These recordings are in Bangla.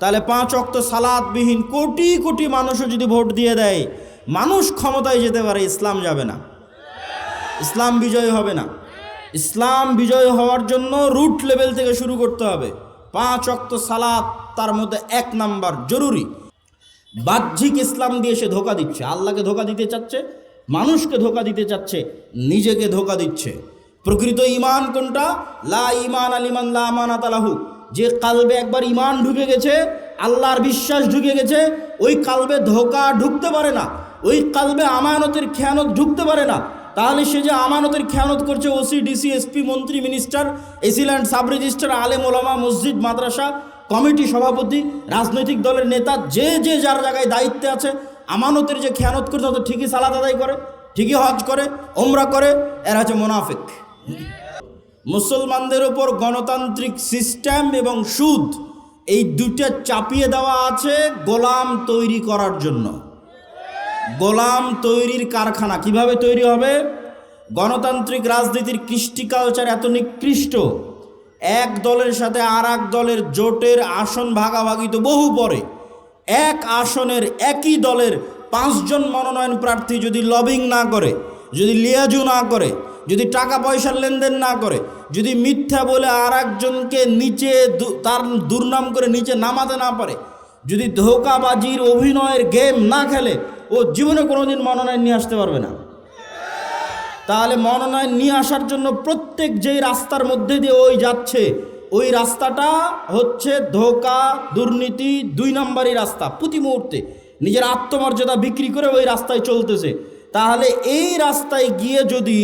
তাহলে পাঁচ অক্ত সালাদবিহীন কোটি কোটি মানুষও যদি ভোট দিয়ে দেয়, মানুষ ক্ষমতায় যেতে পারে, ইসলাম যাবে না। ইসলাম বিজয় হবে না। ইসলাম বিজয় হওয়ার জন্য রুট লেভেল থেকে শুরু করতে হবে। পাঁচ অক্ত সালাত তার মধ্যে এক নাম্বার জরুরি। বাহ্যিক ইসলাম দিয়ে সে ধোকা দিচ্ছে। আল্লাহকে ধোকা দিতে চাচ্ছে, মানুষকে ধোকা দিতে চাচ্ছে, নিজেকে ধোকা দিচ্ছে। প্রকৃত ইমান কোনটা? লা ইমান আলিমান লা আমানাত আলাহু যে কালবে একবার ইমান ঢুকে গেছে, আল্লাহর বিশ্বাস ঢুকে গেছে, ওই কালবে ধোকা ঢুকতে পারে না, ওই কালবে আমানতের খেয়ানত ঢুকতে পারে না। তাহলে সে যে আমানতের খেয়ানত করছে ওসি ডিসি এসপি মন্ত্রী minister AC land sub registrar আলেম, ওলামা, মসজিদ, মাদ্রাসা, কমিটি সভাপতি, রাজনৈতিক দলের নেতা, যে যে যার জায়গায় দায়িত্বে আছে, আমানতের যে খেয়ানত করছে তাদের ঠিকই সালাদ আদায় করে, ঠিকই হজ করে, ওমরা করে, এরা হচ্ছে মোনাফিক। মুসলমানদের ওপর গণতান্ত্রিক সিস্টেম এবং সুদ এই দুইটা চাপিয়ে দেওয়া আছে গোলাম তৈরি করার জন্য। গোলাম তৈরির কারখানা কীভাবে তৈরি হবে? গণতান্ত্রিক রাজনীতির কৃষ্টি কালচার এত নিকৃষ্ট, এক দলের সাথে আর এক দলের জোটের আসন ভাগাভাগি তো বহু পরে, এক আসনের একই দলের পাঁচজন মনোনয়ন প্রার্থী যদি লবিং না করে, যদি লিয়াজু না করে যদি টাকা পয়সার লেনদেন না করে, যদি মিথ্যা বলে আর একজনকে নিচে তার দুর্নাম করে নিচে নামাতে না পারে, যদি ধোকাবাজির অভিনয়ের গেম না খেলে, ও জীবনে কোনোদিন মনোনয়ন নিয়ে আসতে পারবে না। তাহলে মনোনয়ন নিয়ে আসার জন্য প্রত্যেক যেই রাস্তার মধ্যে দিয়ে ওই যাচ্ছে, ওই রাস্তাটা হচ্ছে ধোকা, দুর্নীতি, দুই নম্বরই রাস্তা প্রতি মুহূর্তে। নিজের আত্মমর্যাদা বিক্রি করে ওই রাস্তায় চলতেছে। তাহলে এই রাস্তায় গিয়ে যদি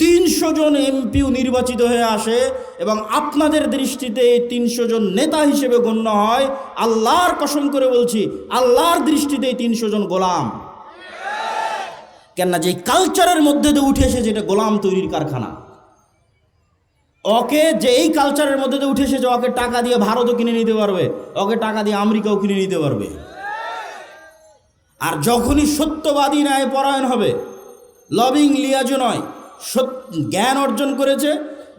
তিনশো জন এমপিও নির্বাচিত হয়ে আসে এবং আপনাদের দৃষ্টিতে এই তিনশো জন নেতা হিসেবে গণ্য হয়, আল্লাহর কসম করে বলছি, আল্লাহর দৃষ্টিতে এই তিনশো জন গোলাম। কেননা যে কালচারের মধ্যে দিয়ে উঠে এসেছে, এটা গোলাম তৈরির কারখানা। ওকে যে এই কালচারের মধ্যে দিয়ে উঠে এসেছে, ওকে টাকা দিয়ে ভারতও কিনে নিতে পারবে, ওকে টাকা দিয়ে আমেরিকাও কিনে নিতে পারবে। আর যখনই সত্যবাদী ন্যায় পরায়ণ হবে লবিং লিয়াজু নয় জ্ঞান অর্জন করেছে,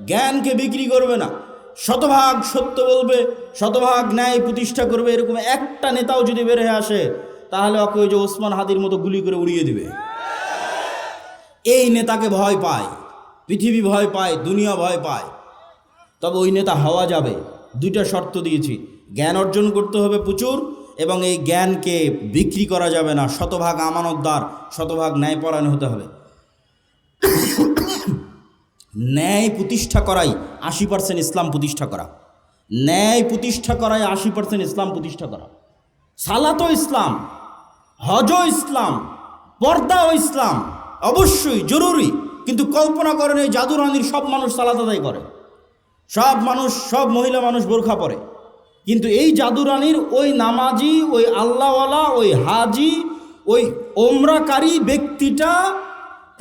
জ্ঞানকে বিক্রি করবে না। শতভাগ সত্য বলবে, শতভাগ ন্যায় প্রতিষ্ঠা করবে, এরকম একটা নেতাও যদি বের হয়ে আসে, তাহলে ওকে ওই যে ওসমান হাদির মতো গুলি করে উড়িয়ে দিবে। এই নেতাকে ভয় পায়, পৃথিবী ভয় পায়, দুনিয়া ভয় পায়। তবে ওই নেতা হওয়া যাবে। দুইটা শর্ত দিয়েছি। জ্ঞান অর্জন করতে হবে প্রচুর, এবং এই জ্ঞানকে বিক্রি করা যাবে না। শতভাগ আমানতদার, শতভাগ ন্যায়পরায়ণ হতে হবে। ন্যায় প্রতিষ্ঠা করাই আশি পার্সেন্ট ইসলাম প্রতিষ্ঠা করা। ন্যায় প্রতিষ্ঠা করাই আশি পার্সেন্ট ইসলাম প্রতিষ্ঠা করা। সালাতও ইসলাম, হজও ইসলাম, পর্দাও ইসলাম, অবশ্যই জরুরি, কিন্তু কল্পনা করেন এই জাদুরানির সব মানুষ সালাত আদায় করে। সব মানুষ, সব মহিলা মানুষ বোরখা পরে। কিন্তু এই জাদুরানির ওই নামাজি, ওই আল্লাহওয়ালা, ওই হাজি, ওই ওমরাকারী ব্যক্তিটা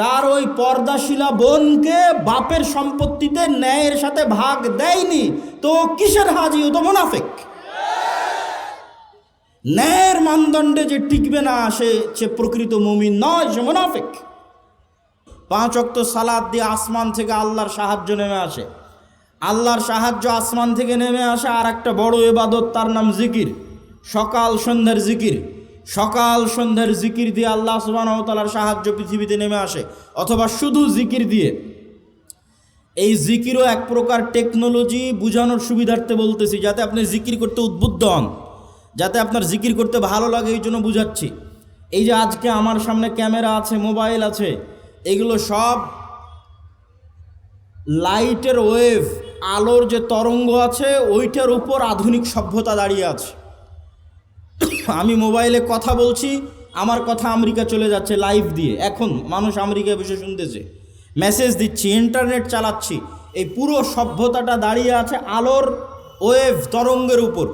তার ওই পর্দাশিলা বোনকে বাপের সম্পত্তিতে ন্যায়ের সাথে ভাগ দেয়নি। তো কিসের হাজি? ও তো মোনাফেক। ন্যায়ের মানদণ্ডে যে টিকবে না, সে সে প্রকৃত মুমিন নয়, সে মোনাফেক। পাঁচ অক্ত সালাদ দিয়ে আসমান থেকে আল্লাহর সাহায্য নেমে আসে। আল্লাহর সাহায্য আসমান থেকে নেমে আসে আর একটা বড় এবাদত তার নাম জিকির। সকাল সন্ধ্যার জিকির। সকাল সন্ধ্যার জিকির দিয়ে আল্লাহ সুবাহতালার সাহায্য পৃথিবীতে নেমে আসে। অথবা শুধু জিকির দিয়ে। এই জিকিরও এক প্রকার টেকনোলজি বোঝানোর সুবিধার্থে বলতেছি, যাতে আপনি জিকির করতে উদ্বুদ্ধ হন, যাতে আপনার জিকির করতে ভালো লাগে এই জন্য বুঝাচ্ছি। এই যে আজকে আমার সামনে ক্যামেরা আছে, মোবাইল আছে, এগুলো সব লাইটের ওয়েভ আলোর যে তরঙ্গ আছে, ওইটার উপর আধুনিক সভ্যতা দাঁড়িয়ে আছে। মোবাইলে কথা বলছি, আমার কথা আমেরিকা চলে যাচ্ছে লাইভ দিয়ে। এখন মানুষ আমেরিকায় বসে শুনতেছে। মেসেজ দিচ্ছি ইন্টারনেট চালাচ্ছি। এই পুরো সভ্যতাটা দাঁড়িয়ে আছে আলোর ওয়েভ তরঙ্গের উপর।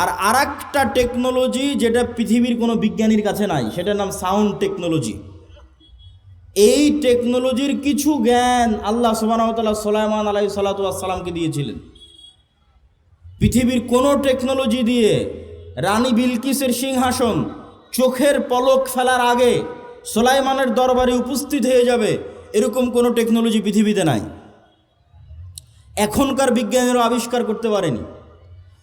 আর আরেকটা টেকনোলজি যেটা পৃথিবীর কোনো বিজ্ঞানীর কাছে নাই, সেটার নাম সাউন্ড টেকনোলজি এই টেকনোলজির কিছু জ্ঞান আল্লাহ সুবাহতাল্লাহ সোলাইমান আলাই সাল্লাতামকে দিয়েছিলেন। পৃথিবীর কোনো টেকনোলজি দিয়ে রানী বিলকিসের সিংহাসন, চোখের পলক ফেলার আগে সোলাইমানের দরবারে উপস্থিত হয়ে যাবে, এরকম কোনো টেকনোলজি পৃথিবীতে নাই। এখনকার বিজ্ঞানীরা আবিষ্কার করতে পারেনি।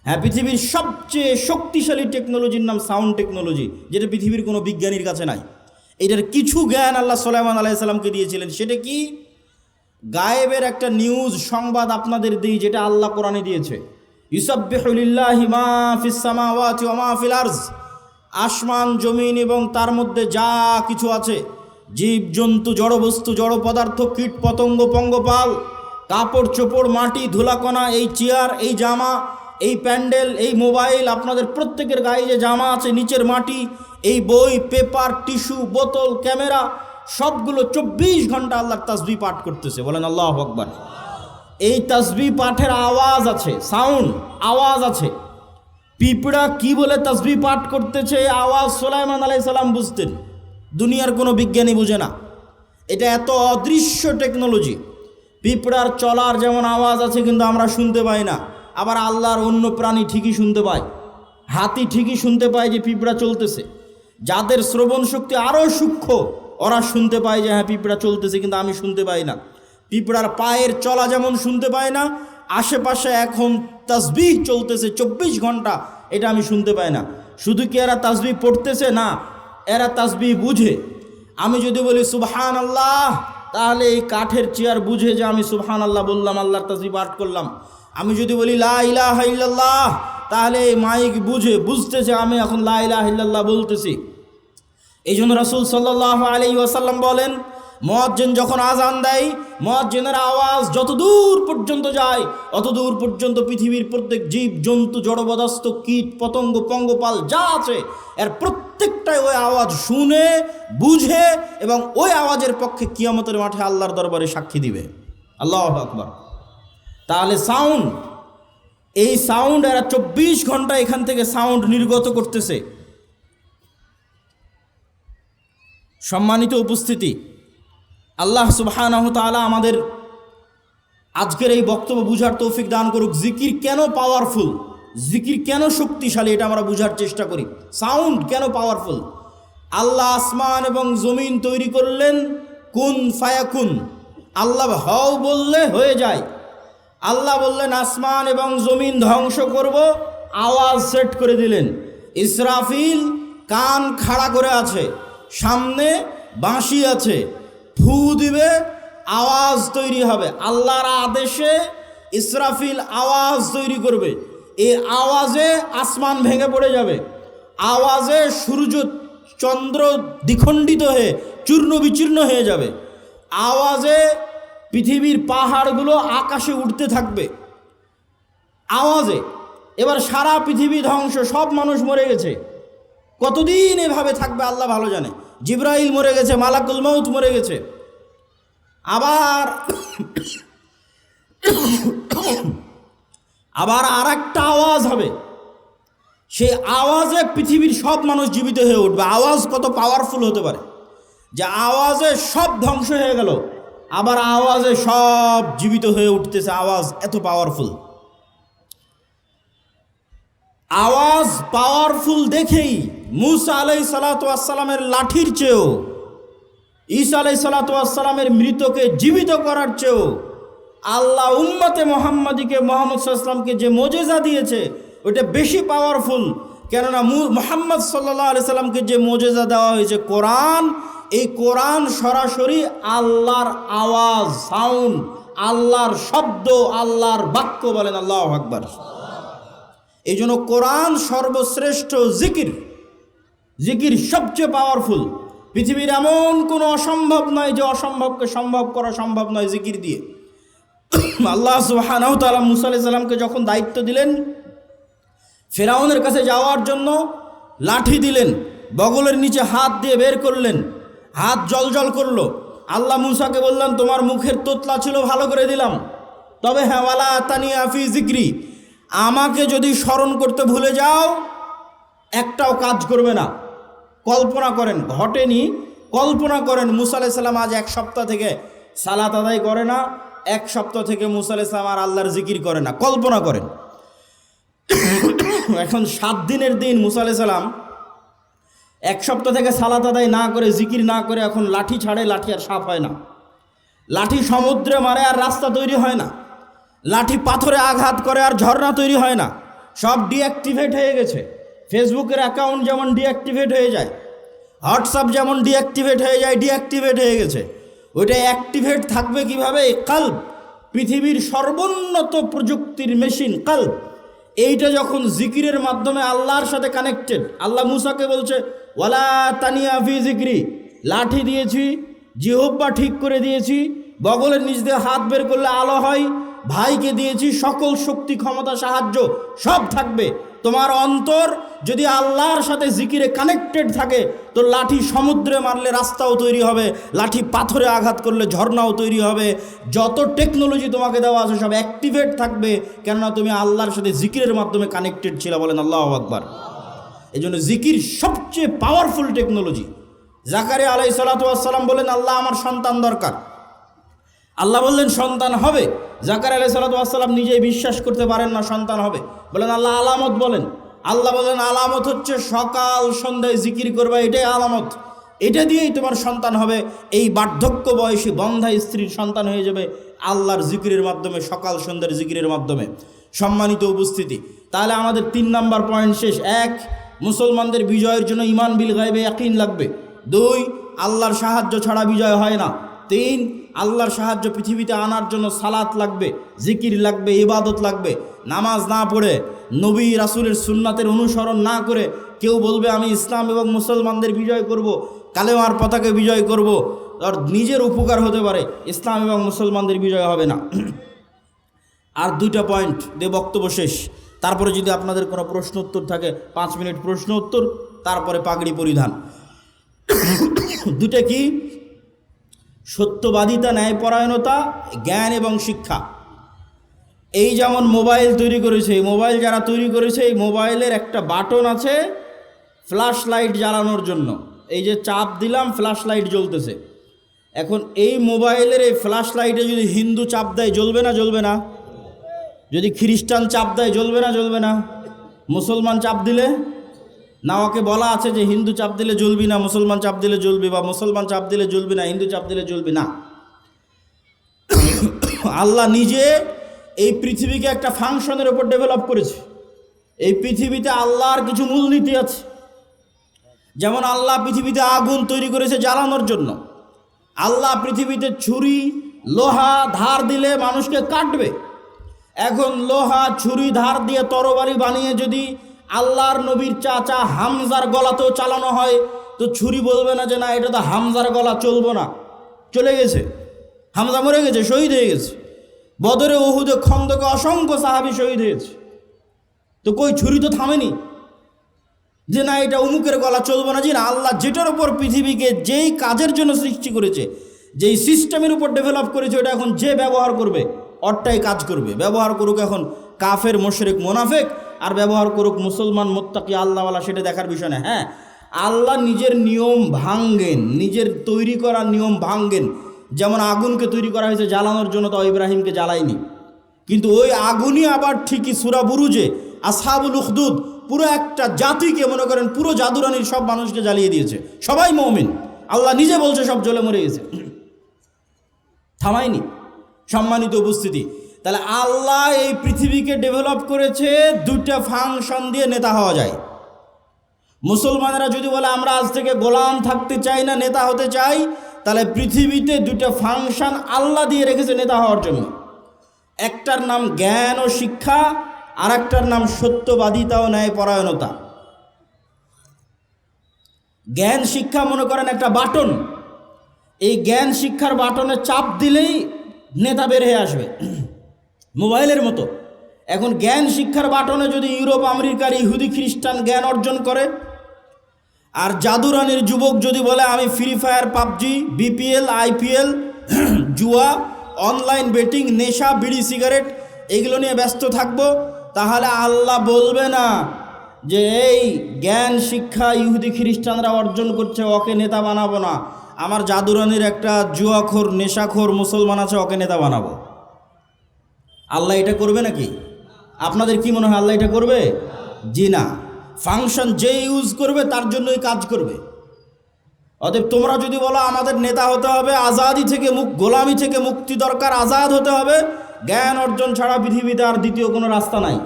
হ্যাঁ পৃথিবীর সবচেয়ে শক্তিশালী টেকনোলজির নাম সাউন্ড টেকনোলজি যেটা পৃথিবীর কোনো বিজ্ঞানীর কাছে নাই। এটার কিছু জ্ঞান আল্লাহ সাল্লামান আলাইসাল্লামকে দিয়েছিলেন, সেটা কি? গায়েবের একটা নিউজ সংবাদ আপনাদের দিই, যেটা আল্লাহ কোরআনে দিয়েছে। ইউসাবিহুলিল্লাহি মা ফিস সামাওয়াতি ওয়া মা ফিল আরজ। আসমান, জমিন এবং তার মধ্যে যা কিছু আছে, জীব, জন্তু, জড়বস্তু, জড় পদার্থ, কীট, পতঙ্গ, পঙ্গপাল, কাপড়, চোপড়, মাটি, ধুলাকণা, এই চেয়ার, এই জামা, এই প্যান্ডেল, এই মোবাইল, আপনাদের প্রত্যেকের গায়ে যে জামা আছে, নিচের মাটি, এই বই, পেপার, টিস্যু, বোতল, ক্যামেরা, সবগুলো চব্বিশ ঘণ্টা আল্লাহর তাসবি পাঠ করতেছে। বলেন আল্লাহ আকবার। এই তসবি পাঠের আওয়াজ আছে সাউন্ড আওয়াজ আছে। পিঁপড়া কি বলে তসবি পাঠ করতেছে? আওয়াজ সোলাইমান আলাই সালাম বুঝতেন দুনিয়ার কোনো বিজ্ঞানী বুঝে না। এটা এত অদৃশ্য টেকনোলজি পিঁপড়ার চলার যেমন আওয়াজ আছে কিন্তু আমরা শুনতে পাই না। আবার আল্লাহর অন্য প্রাণী ঠিকই শুনতে পায়। হাতি ঠিকই শুনতে পায় যে পিঁপড়া চলতেছে। যাদের শ্রবণ শক্তি আরও সূক্ষ্ম, ওরা শুনতে পায় যে হ্যাঁ পিঁপড়া চলতেছে কিন্তু আমি শুনতে পাই না। পিঁপড়ার পায়ের চলা যেমন শুনতে পায় না, আশেপাশে এখন তাসবিহ চলতেছে চব্বিশ ঘণ্টা, এটা আমি শুনতে পাই না। শুধু কি এরা তাসবিহ পড়তেছে? না, এরা তাসবিহ বুঝে। আমি যদি বলি সুবহান আল্লাহ তাহলে এই কাঠের চেয়ার বুঝে যে আমি সুবহান আল্লাহ বললাম, আল্লাহর তাসবিহ পাঠ করলাম। আমি যদি বলি, লা ইলাহা তাহলে এই মাইক বুঝে বুঝতেছে আমি এখন লা ইলাহা বলতেছি। এই জন্য রাসুল সাল্লাহ আলি ওয়াসাল্লাম বলেন মজ্জেন যখন আজান দেয় মজ্জেনের আওয়াজ যত দূর পর্যন্ত যায় অত দূর পর্যন্ত পৃথিবীর প্রত্যেক জীব, জন্তু, জড়বদস্ত, কীট, পতঙ্গ, পঙ্গপাল যা আছে, এর প্রত্যেকটাই ওই আওয়াজ শুনে, বুঝে এবং ওই আওয়াজের পক্ষে কিয়ামতের মাঠে আল্লাহর দরবারে সাক্ষী দিবে। আল্লাহ আকবর। তাহলে সাউন্ড, এই সাউন্ড এরা চব্বিশ ঘণ্টা এখান থেকে সাউন্ড নির্গত করতেছে। সম্মানিত উপস্থিতি আল্লাহ সুবহানাহু তাআলা আমাদের আজকের এই বক্তব্য বুঝার তৌফিক দান করুক। জিকির কেন পাওয়ারফুল জিকির কেন শক্তিশালী? এটা আমরা বুঝার চেষ্টা করি। সাউন্ড কেন পাওয়ারফুল আল্লাহ আসমান এবং জমিন তৈরি করলেন কুন ফায়াকুন। আল্লাহ হও বললে হয়ে যায়। আল্লাহ বললেন, আসমান এবং জমিন ধ্বংস করব। আওয়াজ সেট করে দিলেন। ইসরাফিল কান খাড়া করে আছে। সামনে বাঁশি আছে। ফু দিবে, আওয়াজ তৈরি হবে। আল্লাহর আদেশে ইসরাফিল আওয়াজ তৈরি করবে। এই আওয়াজে আসমান ভেঙে পড়ে যাবে। আওয়াজে সূর্য চন্দ্র দ্বিখণ্ডিত হয়ে, চূর্ণ বিচূর্ণ হয়ে যাবে। আওয়াজে পৃথিবীর পাহাড়গুলো আকাশে উঠতে থাকবে। আওয়াজে। এবার সারা পৃথিবী ধ্বংস, সব মানুষ মরে গেছে। কতদিন এভাবে থাকবে আল্লাহ ভালো জানে। জিব্রাইল মরে গেছে, মালাকুল মৌত মরে গেছে। আবার আবার আর একটা আওয়াজ হবে। সেই আওয়াজে পৃথিবীর সব মানুষ জীবিত হয়ে উঠবে। আওয়াজ কত পাওয়ারফুল হতে পারে। যে আওয়াজে সব ধ্বংস হয়ে গেল, আবার আওয়াজে সব জীবিত হয়ে উঠতেছে। আওয়াজ এত পাওয়ারফুল আওয়াজ পাওয়ারফুল দেখেই মুসা আলাই সালাতামের লাঠির চেয়েও ঈসা আলাই সালাতামের মৃতকে জীবিত করার চেয়েও আল্লাহ উম্মতে মোহাম্মদীকে মোহাম্মদ সাল্লামকে যে মোজেজা দিয়েছে, ওইটা বেশি পাওয়ারফুল কেননা মোহাম্মদ সাল্লাহ আলি সাল্লামকে যে মোজেজা দেওয়া হয়েছে কোরআন, এই কোরআন সরাসরি আল্লাহর আওয়াজ সাউন্ড আল্লাহর শব্দ, আল্লাহর বাক্য বলেন আল্লাহ আকবর। এই জন্য কোরআন সর্বশ্রেষ্ঠ জিকির জিকির সবচেয়ে পাওয়ারফুল পৃথিবীর এমন কোনো অসম্ভব নয় যে অসম্ভবকে সম্ভব করা সম্ভব নয় জিকির দিয়ে। আল্লাহ সুবাহানাহ তালা মুসা সাল্লামকে যখন দায়িত্ব দিলেন, ফেরাউনের কাছে যাওয়ার জন্য লাঠি দিলেন, বগলের নিচে হাত দিয়ে বের করলেন, হাত জল জল করল। আল্লাহ মুসাকে বললেন, তোমার মুখের তোতলা ছিল, ভালো করে দিলাম। তবে হ্যাঁ ওয়ালা তানি আফি জিক্রি, আমাকে যদি স্মরণ করতে ভুলে যাও, একটাও কাজ করবে না। কল্পনা করেন, ঘটেনি। কল্পনা করেন, মুসা সাল্লাম আজ এক সপ্তাহ থেকে সালাত আদায় করে না, এক সপ্তাহ থেকে মুসা সাল্লাম আর আল্লাহর জিকির করে না। কল্পনা করেন। এখন সাত দিনের দিন মুসা সাল্লাম এক সপ্তাহ থেকে সালাত আদায় না করে, জিকির না করে এখন লাঠি ছাড়ে, লাঠি আর সাফ হয় না। লাঠি সমুদ্রে মারে আর রাস্তা তৈরি হয় না। লাঠি পাথরে আঘাত করে আর ঝর্ণা তৈরি হয় না। সব ডিঅ্যাক্টিভেট হয়ে গেছে। ফেসবুকের অ্যাকাউন্ট যেমন ডিঅ্যাক্টিভেট হয়ে যায় হোয়াটসঅ্যাপ যেমন ডিঅ্যাক্টিভেট হয়ে যায় ডিঅ্যাক্টিভেট হয়ে গেছে, ওইটা অ্যাক্টিভেট থাকবে কীভাবে? কাল্প, পৃথিবীর সর্বোন্নত প্রযুক্তির মেশিন কাল্প। এইটা যখন জিকিরের মাধ্যমে আল্লাহর সাথে কানেক্টেড আল্লাহ মুসাকে বলছে, ওয়ালা তানিয়া ফি জিক্রি, লাঠি দিয়েছি জিহব্বা ঠিক করে দিয়েছি, বগলের নিচ দিয়ে হাত বের করলে আলো হয়, ভাইকে দিয়েছি, সকল শক্তি, ক্ষমতা, সাহায্য, সব থাকবে। তোমার অন্তর যদি আল্লাহর সাথে জিকিরে কানেক্টেড থাকে, তো লাঠি সমুদ্রে মারলে রাস্তাও তৈরি হবে, লাঠি পাথরে আঘাত করলে ঝর্ণাও তৈরি হবে। যত টেকনোলজি তোমাকে দেওয়া আছে সব অ্যাক্টিভেট থাকবে, কেননা তুমি আল্লাহর সাথে জিকিরের মাধ্যমে কানেক্টেড ছিল বলেন আল্লাহ আকবার। এই জন্য জিকির সবচেয়ে পাওয়ারফুল টেকনোলজি জাকারে আলাই সালাতাম বলেন, আল্লাহ আমার সন্তান দরকার। আল্লাহ বললেন, সন্তান হবে। জাকার আলাই সালাতাম নিজেই বিশ্বাস করতে পারেন না, সন্তান হবে। বলেন, আল্লাহ আলামত বলেন। আল্লাহ বলেন আলামত হচ্ছে সকাল সন্ধ্যায় জিকির করবে, এটাই আলামত। এটা দিয়েই তোমার সন্তান হবে। এই বার্ধক্য বয়সী বন্ধা স্ত্রীর সন্তান হয়ে যাবে আল্লাহর জিকিরের মাধ্যমে, সকাল সন্ধ্যার জিকিরের মাধ্যমে। সম্মানিত উপস্থিতি, তাহলে আমাদের তিন নাম্বার পয়েন্ট শেষ। এক, মুসলমানদের বিজয়ের জন্য ইমান বিল গাইবে একই লাগবে। দুই, আল্লাহর সাহায্য ছাড়া বিজয় হয় না। তিন আল্লাহর সাহায্য পৃথিবীতে আনার জন্য সালাত লাগবে, জিকির লাগবে, ইবাদত লাগবে। নামাজ না পড়ে, নবী রাসুলের সুন্নাতের অনুসরণ না করে কেউ বলবে, আমি ইসলাম এবং মুসলমানদের বিজয় করব, কালেমার পতাকে বিজয় করব। আর নিজের উপকার হতে পারে, ইসলাম এবং মুসলমানদের বিজয় হবে না। আর দুইটা পয়েন্ট দিয়ে বক্তব্য শেষ। তারপরে যদি আপনাদের কোনো প্রশ্ন উত্তর থাকে, পাঁচ মিনিট প্রশ্ন উত্তর, তারপরে পাগড়ি পরিধান। দুটা কি? সত্যবাদিতা, ন্যায়পরায়ণতা, জ্ঞান এবং শিক্ষা। এই যেমন মোবাইল তৈরি করেছে, এই মোবাইল যারা তৈরি করেছে, এই মোবাইলের একটা বাটন আছে ফ্ল্যাশ লাইট জ্বালানোর জন্য। এই যে চাপ দিলাম ফ্ল্যাশ লাইট জ্বলতেছে। এখন এই মোবাইলের এই ফ্ল্যাশ লাইটে যদি হিন্দু চাপ দেয়, জ্বলবে না জ্বলবে না? যদি খ্রিস্টান চাপ দেয়, জ্বলবে না জ্বলবে না? মুসলমান চাপ দিলে? না, ওকে বলা আছে যে হিন্দু চাপ দিলে জ্বলবি না, মুসলমান চাপ দিলে জ্বলবি বা মুসলমান চাপ দিলে জ্বলবি না, হিন্দু চাপ দিলে জ্বলবি না। আল্লাহ নিজে এই পৃথিবীকে একটা ফাংশনের ওপর ডেভেলপ করেছে। এই পৃথিবীতে আল্লাহর কিছু মূলনীতি আছে। যেমন আল্লাহ পৃথিবীতে আগুন তৈরি করেছে জ্বালানোর জন্য। আল্লাহ পৃথিবীতে ছুরি, লোহা, ধার দিলে মানুষকে কাটবে। এখন লোহা, ছুরি, ধার দিয়ে তরবারি বানিয়ে যদি আল্লাহর নবীর চাচা হামজার গলাতেও চালানো হয়। তো ছুরি বলবে না যে, না, এটা তো হামজার গলা, চলবো না। চলে গেছে। হামজা মরে গেছে, শহীদ হয়ে গেছে। বদরে ওহুদে খন্দকে অসংখ্য সাহাবি শহীদ হয়েছে। তো কই, ছুরি তো থামেনি? যে, না, এটা অমুকের গলা, চলবে না। যে না, আল্লাহ যেটার উপর পৃথিবীকে যেই কাজের জন্য সৃষ্টি করেছে, যেই সিস্টেমের উপর ডেভেলপ করেছে, ওটা এখন যে ব্যবহার করবে অরটাই কাজ করবে। ব্যবহার করুক এখন কাফের, মোশরেক, মোনাফেক আর ব্যবহার করুক মুসলমান মোত্তাকি আল্লাহওয়ালা সেটা দেখার বিষয় না হ্যাঁ? আল্লাহ নিজের নিয়ম ভাঙ্গেন নিজের তৈরি করা নিয়ম ভাঙ্গেন যেমন আগুনকে তৈরি করা হয়েছে জ্বালানোর জন্য তো ইব্রাহিমকে জ্বালায়নি। কিন্তু ওই আগুনই আবার ঠিকই সুরা বুরুজে আসাবুল উখদুদ, পুরো একটা জাতিকে মনে করেন পুরো জাদুরানির সব মানুষকে জ্বালিয়ে দিয়েছে। সবাই মমিন। আল্লাহ নিজে বলছে সব জ্বলে মরে গেছে। থামায়নি। সম্মানিত উপস্থিতি। তাহলে আল্লাহ এই পৃথিবীকে ডেভেলপ করেছে দুটা ফাংশন দিয়ে নেতা হওয়া যায়। মুসলমানেরা যদি বলে, আমরা আজ থেকে গোলাম থাকতে চাই না, নেতা হতে চাই, তাহলে পৃথিবীতে দুটো ফাংশন আল্লাহ দিয়ে রেখেছে নেতা হওয়ার জন্য। একটার নাম জ্ঞান ও শিক্ষা আর একটার নাম সত্যবাদিতা ও ন্যায়পরায়ণতা। জ্ঞান, শিক্ষা মনে করেন একটা বাটন। এই জ্ঞান, শিক্ষার বাটনে চাপ দিলেই নেতা বের হয়ে আসবে। মোবাইলের মতো। এখন জ্ঞান শিক্ষার বাটনে যদি ইউরোপ, আমেরিকার ইহুদি খ্রিস্টান জ্ঞান অর্জন করে, আর জাদুরানির যুবক যদি বলে, আমি free fire PUBG BPL IPL জুয়া অনলাইন বেটিং নেশা, বিড়ি, সিগারেট, এগুলো নিয়ে ব্যস্ত থাকব, তাহলে আল্লাহ বলবে না যে, এই জ্ঞান শিক্ষা ইহুদি খ্রিস্টানরা অর্জন করছে, ওকে নেতা বানাবো না। আমার জাদুরানির একটা জুয়াখোর, নেশাখোর মুসলমান আছে, ওকে নেতা বানাবো। আল্লাহ এটা করবে নাকি? আপনাদের কি মনে হয় আল্লাহ এটা করবে? জি না। ফাংশন যে ইউজ করবে, তার জন্যই কাজ করবে। অতএব তোমরা যদি বলো, আমাদের নেতা হতে হবে, আজাদি থেকে মুখ গোলামি থেকে মুক্তি দরকার, আজাদ হতে হবে, জ্ঞান অর্জন ছাড়া পৃথিবীতে আর দ্বিতীয় কোনো রাস্তা নাই।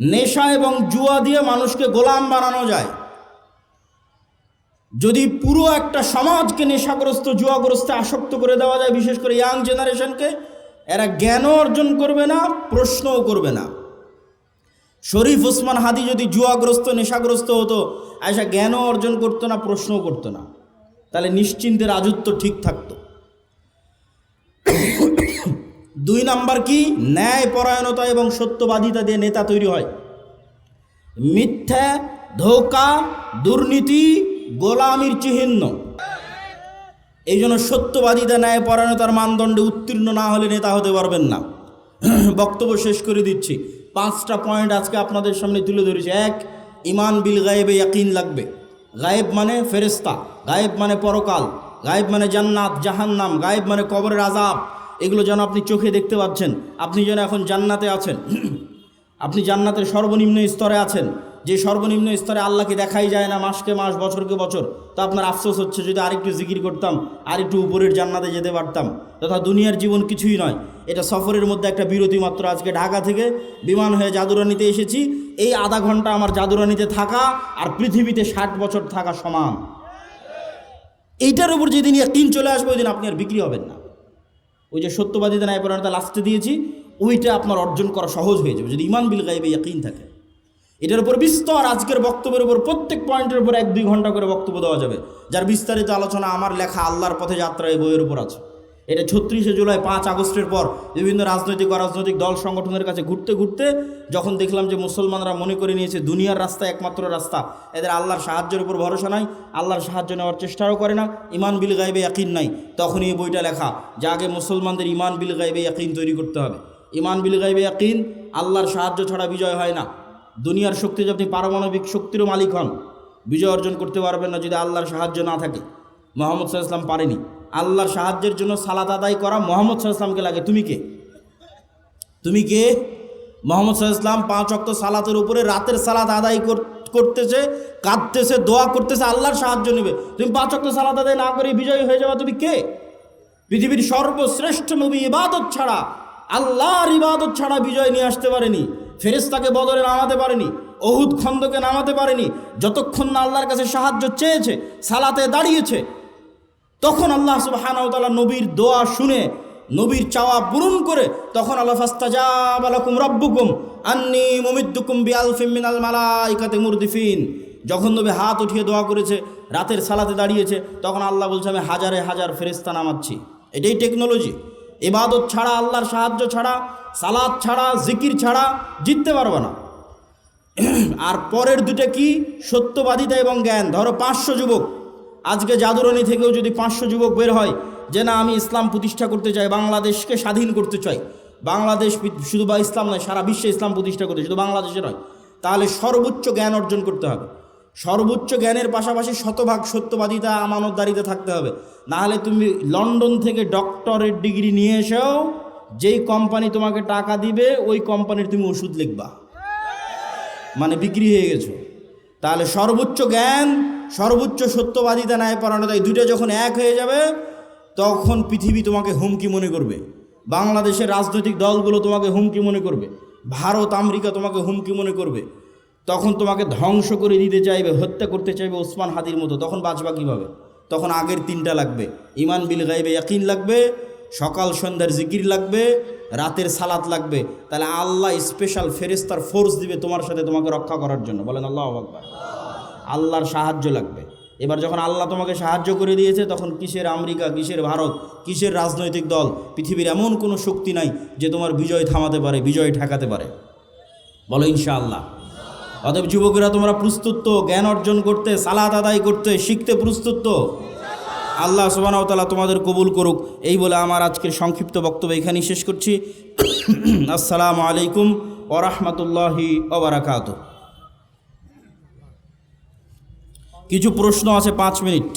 নেশা এবং জুয়া দিয়ে মানুষকে গোলাম বানানো যায়। যদি পুরো একটা সমাজকে নেশাগ্রস্ত, জুয়াগ্রস্ত আসক্ত করে দেওয়া যায়, বিশেষ করে ইয়াং জেনারেশনকে এরা জ্ঞানও অর্জন করবে না, প্রশ্নও করবে না। শরীফ ওসমান হাদি যদি জুয়াগ্রস্ত, নেশাগ্রস্ত হতো আয়সা জ্ঞানও অর্জন করতো না, প্রশ্নও করতো না। তাহলে নিশ্চিন্তে রাজত্ব ঠিক থাকতো। দুই নাম্বার কি? ন্যায় পরায়ণতা এবং সত্যবাদিতা দিয়ে নেতা তৈরি হয়। মিথ্যা, ধোকা, দুর্নীতি, গোলামির চিহ্ন। এই জন্য সত্যবাদিতা ন্যায় পরায়ণতার মানদণ্ডে উত্তীর্ণ না হলে নেতা হতে পারবেন না। বক্তব্য শেষ করে দিচ্ছি। পাঁচটা পয়েন্ট আজকে আপনাদের সামনে তুলে ধরেছি। এক ইমান বিল গায়েবে ইয়াকিন লাগবে। গায়েব মানে ফেরেস্তা গায়েব মানে পরকাল, গায়েব মানে জান্নাত, জাহান্নাম, গায়েব মানে কবরের আজাব এগুলো যেন আপনি চোখে দেখতে পাচ্ছেন। আপনি যেন এখন জান্নাতে আছেন। আপনি জান্নাতের সর্বনিম্ন স্তরে আছেন। যে সর্বনিম্ন স্তরে আল্লাহকে দেখাই যায় না মাসকে মাস, বছরকে বছর, তো আপনার আফসোস হচ্ছে যদি আরেকটু জিকির করতাম আর একটু উপরের জান্নাতে যেতে পারতাম। তথা দুনিয়ার জীবন কিছুই নয়। এটা সফরের মধ্যে একটা বিরতি মাত্র। আজকে ঢাকা থেকে বিমান হয়ে জাদুরানিতে এসেছি। এই আধা ঘণ্টা আমার জাদুরানিতে থাকা আর পৃথিবীতে ষাট বছর থাকা সমান। এইটার উপর যেদিন কিন চলে আসবে, ওই দিন আপনি আর বিক্রি হবেন না। ওই যে সত্যবাদীদের ন্যায় পরায়ণতা লাস্টে দিয়েছি, ওইটা আপনার অর্জন করা সহজ হয়ে যাবে। যদি ইমান বিল গাইবে ইয়াকিন থাকে। এটার উপর বিস্তর আজকের বক্তব্যের উপর প্রত্যেক পয়েন্টের উপর এক দুই ঘণ্টা করে বক্তব্য দেওয়া যাবে। যার বিস্তারিত আলোচনা আমার লেখা আল্লাহর পথে যাত্রা এই বইয়ের উপর আছে। এটা ছত্রিশে জুলাই পাঁচ আগস্টের পর বিভিন্ন রাজনৈতিক অরাজনৈতিক দল সংগঠনের কাছে ঘুরতে ঘুরতে যখন দেখলাম যে মুসলমানরা মনে করে নিয়েছে দুনিয়ার রাস্তা একমাত্র রাস্তা, এদের আল্লাহর সাহায্যের উপর ভরসা নাই, আল্লাহর সাহায্য নেওয়ার চেষ্টাও করে না, ইমান বিল গাইবে ইয়াকিন নাই। তখনই এই বইটা লেখা, যে আগে মুসলমানদের ইমান বিল গাইবে ইয়াকিন তৈরি করতে হবে। ইমান বিল গাইবে ইয়াকিন, আল্লাহর সাহায্য ছাড়া বিজয় হয় না। দুনিয়ার শক্তি যদি আপনি পারমাণবিক শক্তিরও মালিক হন, বিজয় অর্জন করতে পারবেন না যদি আল্লাহর সাহায্য না থাকে। মোহাম্মদ সাল্লাম পারেনি। আল্লাহর সাহায্যের জন্য সালাত আদায় করা মোহাম্মদ সাল্লামকে লাগে। তুমি কে? তুমি কে? মোহাম্মদ সাল্লাম পাঁচ অক্ত সালাতের উপরে রাতের সালাত আদায় কর- করতেছে, কাঁদতেছে, দোয়া করতেছে, আল্লাহর সাহায্য নেবে। তুমি পাঁচ অক্ত সালাত আদায় না করে বিজয়ী হয়ে যাওয়া তুমি কে? পৃথিবীর সর্বশ্রেষ্ঠ নবী ইবাদত ছাড়া, আল্লাহর ইবাদত ছাড়া বিজয় নিয়ে আসতে পারেনি। ফেরেস্তাকে বদলে নামাতে পারেনি, অহুদ খন্দকে নামাতে পারেনি, যতক্ষণ না আল্লাহর কাছে সাহায্য চেয়েছে, সালাতে দাঁড়িয়েছে, তখন আল্লাহ সুবাহানাউতালা নবীর দোয়া শুনে, নবীর চাওয়া পূরণ করে, তখন আল্লাহ রব্বুকুম, আন্নি মুরদিফিন। যখন নবী হাত উঠিয়ে দোয়া করেছে, রাতের সালাতে দাঁড়িয়েছে, তখন আল্লাহ বলছে, আমি হাজারে হাজার ফেরেস্তা নামাচ্ছি। এটাই টেকনোলজি। ইবাদত ছাড়া, আল্লাহর সাহায্য ছাড়া সালাদ ছাড়া, জিকির ছাড়া জিততে পারবে না। আর পরের দুটো কি? সত্যবাদিতা এবং জ্ঞান। ধরো পাঁচশো যুবক। আজকে জাদুরানি থেকেও যদি পাঁচশো যুবক বের হয়, যে না, আমি ইসলাম প্রতিষ্ঠা করতে চাই, বাংলাদেশকে স্বাধীন করতে চাই। বাংলাদেশ শুধু বা ইসলাম নয়, সারা বিশ্বে ইসলাম প্রতিষ্ঠা করতে শুধু বাংলাদেশে নয়। তাহলে সর্বোচ্চ জ্ঞান অর্জন করতে হবে। সর্বোচ্চ জ্ঞানের পাশাপাশি শতভাগ সত্যবাদিতা আমানতদারিতে থাকতে হবে। নাহলে তুমি লন্ডন থেকে ডক্টরের ডিগ্রি নিয়ে এসেও যেই কোম্পানি তোমাকে টাকা দিবে, ওই কোম্পানির তুমি ওষুধ লিখবা। মানে বিক্রি হয়ে গেছো। তাহলে সর্বোচ্চ জ্ঞান, সর্বোচ্চ সত্যবাদিতা ন্যায় পরায়ণতা এই দুটো যখন এক হয়ে যাবে, তখন পৃথিবী তোমাকে হুমকি মনে করবে। বাংলাদেশের রাজনৈতিক দলগুলো তোমাকে হুমকি মনে করবে। ভারত, আমেরিকা তোমাকে হুমকি মনে করবে। তখন তোমাকে ধ্বংস করে দিতে চাইবে, হত্যা করতে চাইবে ওসমান হাদির মতো। তখন বাঁচবা কীভাবে? তখন আগের তিনটা লাগবে। ইমান বিল গাইবে ইয়াকিন লাগবে, সকাল সন্ধ্যার জিকির লাগবে, রাতের সালাত লাগবে। তাহলে আল্লাহ স্পেশাল ফেরেস্তার ফোর্স দিবে তোমার সাথে তোমাকে রক্ষা করার জন্য। বলেন, আল্লাহ আকবার। আল্লাহর সাহায্য লাগবে। এবার যখন আল্লাহ তোমাকে সাহায্য করে দিয়েছে, তখন কিসের আমেরিকা, কিসের ভারত, কিসের রাজনৈতিক দল, পৃথিবীর এমন কোনো শক্তি নাই যে তোমার বিজয় থামাতে পারে, বিজয় ঠেকাতে পারে। বলো, ইনশাআল্লাহ। অতএব যুবকেরা, তোমরা প্রস্তুত তো জ্ঞান অর্জন করতে, সালাত আদায় করতে, শিখতে প্রস্তুত। তো আল্লাহ সুবাহতালা তোমাদের কবুল করুক। এই বলে আমার আজকের সংক্ষিপ্ত বক্তব্য এখানেই শেষ করছি। আসসালামু আলাইকুম ওরহমতুল্লাহি ওবরাকাত কিছু প্রশ্ন আছে, পাঁচ মিনিট।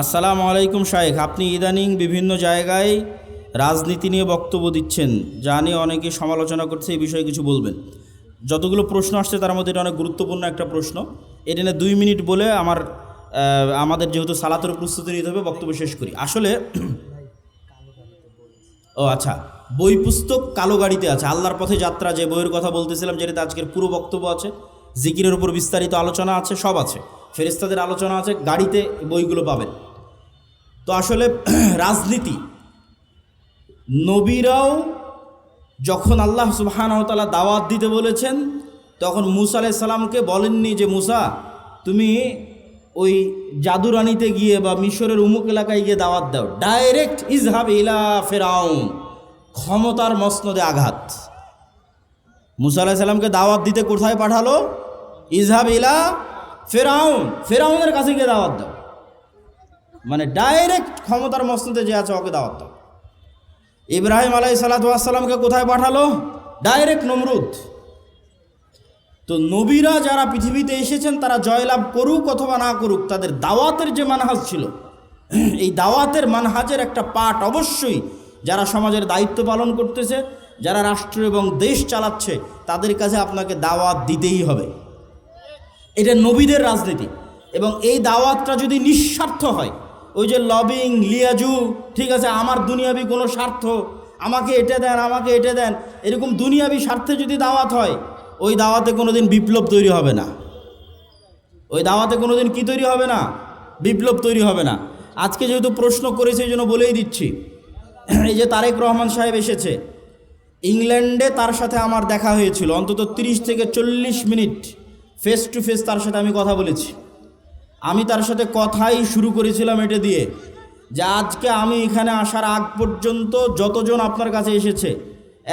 আসসালামু আলাইকুম শায়েখ, আপনি ইদানিং বিভিন্ন জায়গায় রাজনীতি নিয়ে বক্তব্য দিচ্ছেন, যা নিয়ে অনেকে সমালোচনা করছে, এই বিষয়ে কিছু বলবেন। যতগুলো প্রশ্ন আসছে, তার মধ্যে এটা অনেক গুরুত্বপূর্ণ একটা প্রশ্ন। এটা নিয়ে দুই মিনিট বলে আমার আমাদের যেহেতু সালাতের প্রস্তুতি নিতে হবে, বক্তব্য শেষ করি। আসলে, ও আচ্ছা বই পুস্তক কালো গাড়িতে আছে। আল্লাহর পথে যাত্রা, যে বইয়ের কথা বলতেছিলাম, যেটাতে আজকের পুরো বক্তব্য আছে, জিকিরের উপর বিস্তারিত আলোচনা আছে, সব আছে। ফেরেস্তাদের আলোচনা আছে, গাড়িতে বইগুলো পাবেন। তো আসলে রাজনীতি, নবীরাও যখন আল্লাহ সুবাহানতালা দাওয়াত দিতে বলেছেন, তখন মুসা আলাইসাল্লামকে বলেননি যে, মুসা, তুমি ওই জাদুরানিতে গিয়ে বা মিশরের উমুক এলাকায় গিয়ে দাওয়াত দাও। ডাইরেক্ট ইজহাব ইলা ফেরাউন, ক্ষমতার মসনদে আঘাত। মুসা আলাইসাল্লামকে দাওয়াত দিতে কোথায় পাঠালো? ইজহাব ইলা ফেরাউন, ফেরাউনের কাছে গিয়ে দাওয়াত দাও। মানে ডাইরেক্ট ক্ষমতার মসনদে যে আছে, ওকে দাওয়াত দাও। ইব্রাহিম আলাই সালাতামকে কোথায় পাঠালো? ডাইরেক্ট নমরুদ। তো নবীরা যারা পৃথিবীতে এসেছেন, তারা জয়লাভ করুক অথবা না করুক, তাদের দাওয়াতের যে মানহাজ ছিল, এই দাওয়াতের মানহাজের একটা পাঠ অবশ্যই যারা সমাজের দায়িত্ব পালন করতেছে, যারা রাষ্ট্র এবং দেশ চালাচ্ছে, তাদের কাছে আপনাকে দাওয়াত দিতেই হবে। এটা নবীদের রাজনীতি। এবং এই দাওয়াতটা যদি নিঃস্বার্থ হয়, ওই যে লবিং, লিয়াজু, ঠিক আছে, আমার দুনিয়াবি কোনো স্বার্থ, আমাকে এটা দেন, আমাকে এটা দেন, এরকম দুনিয়াবি স্বার্থে যদি দাওয়াত হয়, ওই দাওয়াতে কোনো দিন বিপ্লব তৈরি হবে না। ওই দাওয়াতে কোনো দিন কী তৈরি হবে না? বিপ্লব তৈরি হবে না। আজকে যেহেতু প্রশ্ন করেছে, এই জন্য বলেই দিচ্ছি। এই যে তারেক রহমান সাহেব এসেছে, ইংল্যান্ডে তার সাথে আমার দেখা হয়েছিল, অন্তত তিরিশ থেকে চল্লিশ মিনিট। ফেস টু ফেস তার সাথে আমি কথা বলেছি। আমি তার সাথে কথাই শুরু করেছিলাম এটা দিয়ে যে আজকে আমি এখানে আসার আগ পর্যন্ত যতজন আপনার কাছে এসেছে,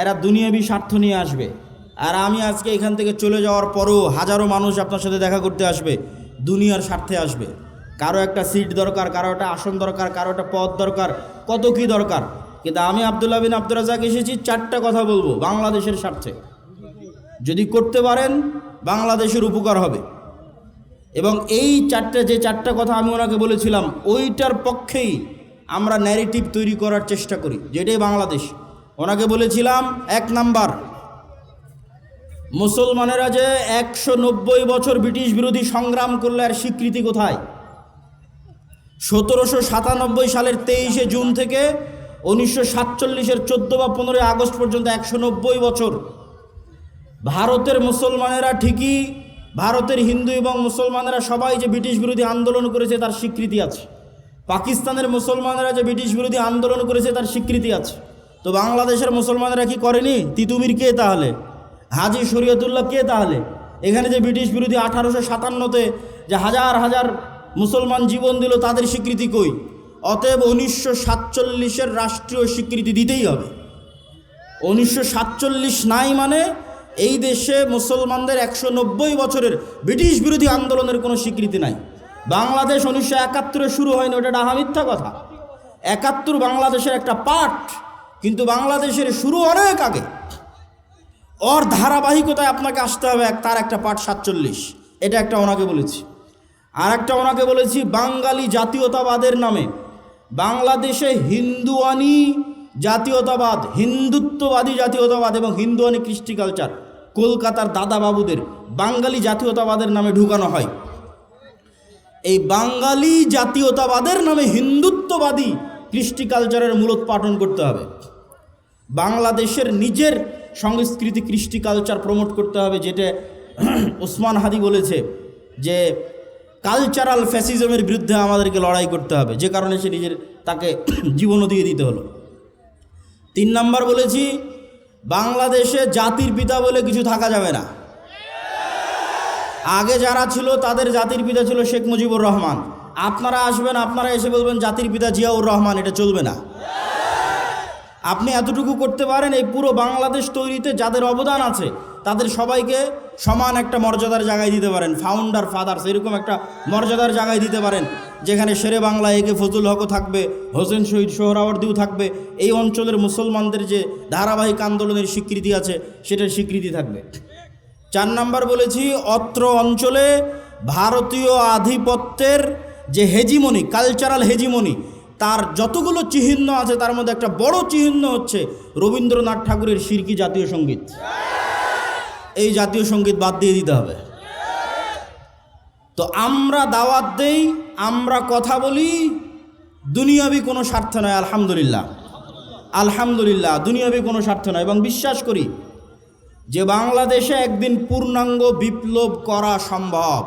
এরা দুনিয়াবি স্বার্থ নিয়ে আসবে। আর আমি আজকে এখান থেকে চলে যাওয়ার পরও হাজারো মানুষ আপনার সাথে দেখা করতে আসবে, দুনিয়ার স্বার্থে আসবে। কারও একটা সিট দরকার, কারও একটা আসন দরকার, কারও একটা পদ দরকার, কত কি দরকার। কিন্তু আমি আবদুল্লাহ বিন আব্দুল রাজাক এসেছি, চারটা কথা বলব বাংলাদেশের স্বার্থে। যদি করতে পারেন বাংলাদেশের উপকার হবে। এবং এই চারটে, যে চারটা কথা আমি ওনাকে বলেছিলাম, ওইটার পক্ষেই আমরা ন্যারেটিভ তৈরি করার চেষ্টা করি, যেটাই বাংলাদেশ। ওনাকে বলেছিলাম, এক নাম্বার, মুসলমানেরা যে একশো নব্বই বছর ব্রিটিশ বিরোধী সংগ্রাম করলে আর স্বীকৃতি কোথায়? সতেরোশো সাতানব্বই সালের তেইশে জুন থেকে উনিশশো সাতচল্লিশের চোদ্দ বা পনেরোই আগস্ট পর্যন্ত একশো নব্বই বছর ভারতের মুসলমানেরা ঠিকই, ভারতের হিন্দু এবং মুসলমানেরা সবাই যে ব্রিটিশ বিরোধী আন্দোলন করেছে তার স্বীকৃতি আছে। পাকিস্তানের মুসলমানেরা যে ব্রিটিশ বিরোধী আন্দোলন করেছে তার স্বীকৃতি আছে। তো বাংলাদেশের মুসলমানেরা কি করেনি? তিতুমির কে তাহলে? হাজি শরীয়তুল্লাহ কে তাহলে? এখানে যে ব্রিটিশ বিরোধী আঠারোশো সাতান্নতে যে হাজার হাজার মুসলমান জীবন দিল, তাদের স্বীকৃতি কই? অতএব উনিশশো সাতচল্লিশের রাষ্ট্রীয় স্বীকৃতি দিতেই হবে। উনিশশো সাতচল্লিশ নাই মানে এই দেশে মুসলমানদের একশো নব্বই বছরের ব্রিটিশ বিরোধী আন্দোলনের কোনো স্বীকৃতি নাই। বাংলাদেশ উনিশশো একাত্তরে শুরু হয়নি, ওটা ডাহা মিথ্যা কথা। একাত্তর বাংলাদেশের একটা পাঠ, কিন্তু বাংলাদেশের শুরু অনেক আগে। ওর ধারাবাহিকতায় আপনাকে আসতে হবে তার একটা পাঠ সাতচল্লিশ। এটা একটা ওনাকে বলেছি। আর একটা ওনাকে বলেছি, বাঙালি জাতীয়তাবাদের নামে। বাংলাদেশে হিন্দুয়ানি জাতীয়তাবাদ, হিন্দুত্ববাদী জাতীয়তাবাদ এবং হিন্দুয়ানি কৃষ্টি কালচার কলকাতার দাদাবাবুদের বাঙালি জাতীয়তাবাদের নামে ঢুকানো হয়। এই বাঙালি জাতীয়তাবাদের নামে হিন্দুত্ববাদী কৃষ্টি কালচারের মূলোৎপাটন করতে হবে। বাংলাদেশের নিজের সংস্কৃতি কৃষ্টি কালচার প্রমোট করতে হবে, যেটা ওসমান হাদি বলেছে যে কালচারাল ফ্যাসিজমের বিরুদ্ধে আমাদেরকে লড়াই করতে হবে, যে কারণে সে নিজের তাকে জীবনও দিয়ে দিতে হলো। তিন নাম্বার বলেছি, বাংলাদেশে জাতির পিতা বলে কিছু থাকা যাবে না। আগে যারা ছিল, তাদের জাতির পিতা ছিল শেখ মুজিবুর রহমান। আপনারা আসবেন, আপনারা এসে বলবেন, জাতির পিতা জিয়াউর রহমান, এটা চলবে না। আপনি এতটুকু করতে পারেন, এই পুরো বাংলাদেশ তৈরিতে যাদের অবদান আছে, তাদের সবাইকে সমান একটা মর্যাদার জায়গায় দিতে পারেন। ফাউন্ডার ফাদার্স এরকম একটা মর্যাদার জায়গায় দিতে পারেন। যেখানে শেরে বাংলা একে ফজল হকও থাকবে, হোসেন শহীদ সোহরাওয়ার্দিও থাকবে, এই অঞ্চলের মুসলমানদের যে ধারাবাহিক আন্দোলনের স্বীকৃতি আছে, সেটার স্বীকৃতি থাকবে। চার নাম্বার বলেছি, অত্র অঞ্চলে ভারতীয় আধিপত্যের যে হেজিমনি কালচারাল হেজিমনি, তার যতগুলো চিহ্ন আছে, তার মধ্যে একটা বড় চিহ্ন হচ্ছে রবীন্দ্রনাথ ঠাকুরের শিরকি জাতীয় সংগীত। এই জাতীয় সংগীত বাদ দিয়ে দিতে হবে। তো আমরা দাওয়াত দেই আমরা কথা বলি, দুনিয়াবি কোনো স্বার্থ নয়, আলহামদুলিল্লাহ। আলহামদুলিল্লাহ, দুনিয়াবি কোনো স্বার্থ নয়। এবং বিশ্বাস করি যে বাংলাদেশে একদিন পূর্ণাঙ্গ বিপ্লব করা সম্ভব।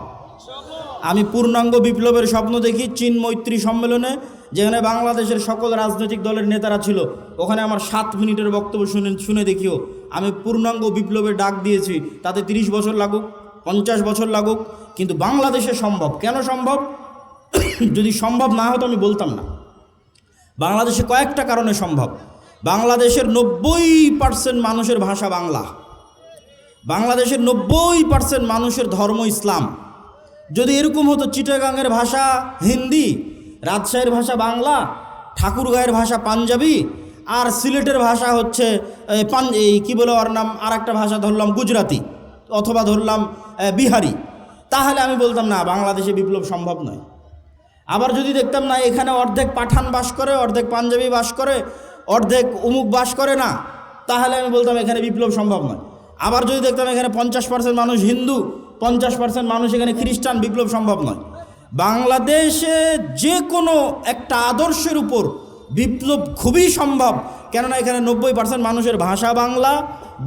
আমি পূর্ণাঙ্গ বিপ্লবের স্বপ্ন দেখি চীন মৈত্রী সম্মেলনে, যেখানে বাংলাদেশের সকল রাজনৈতিক দলের নেতারা ছিল। ওখানে আমার সাত মিনিটের বক্তব্য শুনে শুনে দেখিও, আমি পূর্ণাঙ্গ বিপ্লবের ডাক দিয়েছি। তাতে তিরিশ বছর লাগুক, পঞ্চাশ বছর লাগুক, কিন্তু বাংলাদেশে সম্ভব। কেন সম্ভব? যদি সম্ভব না হতো আমি বলতাম না। বাংলাদেশে কয়েকটা কারণে সম্ভব। বাংলাদেশের নব্বই পার্সেন্ট মানুষের ভাষা বাংলা। বাংলাদেশের নব্বই পার্সেন্ট মানুষের ধর্ম ইসলাম। যদি এরকম হতো চিটাগাংয়ের ভাষা হিন্দি, রাজশাহীর ভাষা বাংলা, ঠাকুরগাঁয়ের ভাষা পাঞ্জাবি, আর সিলেটের ভাষা হচ্ছে পান, এই কী বলে ওর নাম আর একটা ভাষা ধরলাম গুজরাতি অথবা ধরলাম বিহারি। তাহলে আমি বলতাম না, বাংলাদেশে বিপ্লব সম্ভব নয়। আবার যদি দেখতাম না, এখানে অর্ধেক পাঠান বাস করে, অর্ধেক পাঞ্জাবি বাস করে, অর্ধেক উমুক বাস করে না, তাহলে আমি বলতাম এখানে বিপ্লব সম্ভব নয়। আবার যদি দেখতাম এখানে পঞ্চাশ পার্সেন্ট মানুষ হিন্দু, পঞ্চাশ পার্সেন্ট মানুষ এখানে খ্রিস্টান, বিপ্লব সম্ভব নয়। বাংলাদেশে যে কোনো একটা আদর্শের উপর বিপ্লব খুবই সম্ভব, কেননা এখানে নব্বই পার্সেন্ট মানুষের ভাষা বাংলা,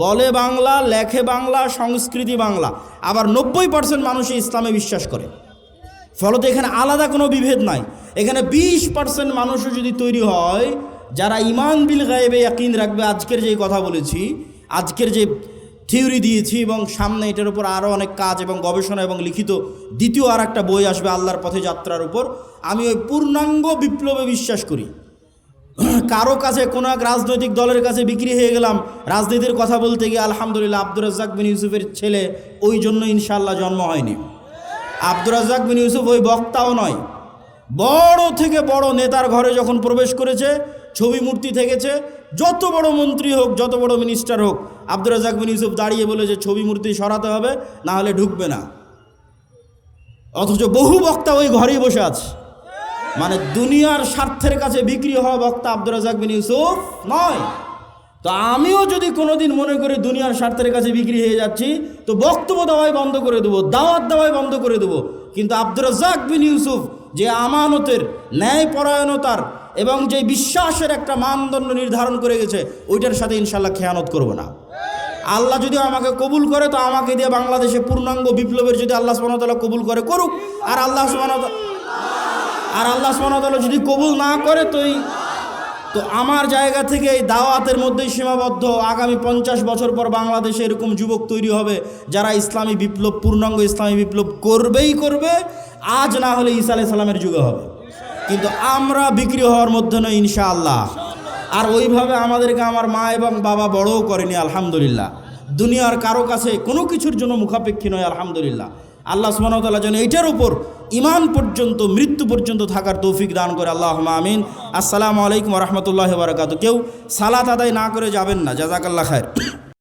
বলে বাংলা, লেখে বাংলা, সংস্কৃতি বাংলা। আবার নব্বই পার্সেন্ট মানুষই ইসলামে বিশ্বাস করে। ফলত এখানে আলাদা কোনো বিভেদ নাই। এখানে বিশ পার্সেন্ট মানুষও যদি তৈরি হয়, যারা ইমান বিল গায়েবে ইয়াকিন রাখবে, আজকের যে কথা বলেছি, আজকের যে থিওরি দিয়েছি এবং সামনে এটার উপর আরও অনেক কাজ এবং গবেষণা এবং লিখিত দ্বিতীয় আর একটা বই আসবে আল্লাহর পথে যাত্রার উপর, আমি ওই পূর্ণাঙ্গ বিপ্লবে বিশ্বাস করি। কারও কাছে কোনো এক রাজনৈতিক দলের কাছে বিক্রি হয়ে গেলাম, রাজনীতির কথা বলতে গিয়ে আলহামদুলিল্লাহ আব্দুর রাজ্জাক বিন ইউসুফের ছেলে, ওই জন্য ইনশাল্লাহ জন্ম হয়নি। আব্দুর রাজ্জাক বিন ইউসুফ ওই বক্তাও নয়। বড় থেকে বড় নেতার ঘরে যখন প্রবেশ করেছে, ছবি মূর্তি থেকেছে, যত বড় মন্ত্রী হোক, যত বড় মিনিস্টার হোক, আব্দুর রাজ্জাক বিন ইউসুফ দাঁড়িয়ে বলে যে ছবি মূর্তি সরাতে হবে, না হলে ঢুকবে না। অথচ বহু বক্তা ওই ঘরেই বসে আছে। মানে দুনিয়ার স্বার্থের কাছে বিক্রি হওয়া বক্তা আব্দুর রাজাক বিন ইউসুফ নয়। তো আমিও যদি কোনোদিন মনে করি দুনিয়ার স্বার্থের কাছে বিক্রি হয়ে যাচ্ছি, তো বক্তব্য দেওয়াই বন্ধ করে দেবো, দাওয়াত দেওয়াই বন্ধ করে দেবো। কিন্তু আব্দুর রাজাক বিন ইউসুফ যে আমানতের ন্যায়পরায়ণতার এবং যে বিশ্বাসের একটা মানদণ্ড নির্ধারণ করে গেছে, ওইটার সাথে ইনশাল্লাহ খেয়ানত করব না। আল্লাহ যদি আমাকে কবুল করে, তো আমাকে দিয়ে বাংলাদেশে পূর্ণাঙ্গ বিপ্লবের যদি আল্লাহ সুবাহতাল্লাহ কবুল করে, করুক। আর আল্লাহ সুবাহ আর আল্লাহ সুবহানাহু যদি কবুল না করে, তো এই তো আমার জায়গা থেকে এই দাওয়াতের মধ্যেই সীমাবদ্ধ আগামী পঞ্চাশ বছর পর বাংলাদেশে এরকম যুবক তৈরি হবে যারা ইসলামী বিপ্লব, পূর্ণাঙ্গ ইসলামী বিপ্লব করবেই করবে, আজ না হলে ঈসা আলাইহিস সালামের যুগে হবে। কিন্তু আমরা বিক্রি হওয়ার মধ্যে নয়, ইনশাআল্লাহ। আর ওইভাবে আমাদেরকে আমার মা এবং বাবা বড়ও করেনি, আলহামদুলিল্লাহ। দুনিয়ার কারও কাছে কোনো কিছুর জন্য মুখাপেক্ষী নয়, আলহামদুলিল্লাহ। আল্লাহ সুবাহতাল্লাহ যেন এইটার উপর ইমান পর্যন্ত, মৃত্যু পর্যন্ত থাকার তৌফিক দান করে। আল্লাহ আমিন। আসসালামু আলাইকুম রহমতুল্লাহ বারকাত কেউ সালাত আদায় না করে যাবেন না। জাজাকাল্লা খায়ের।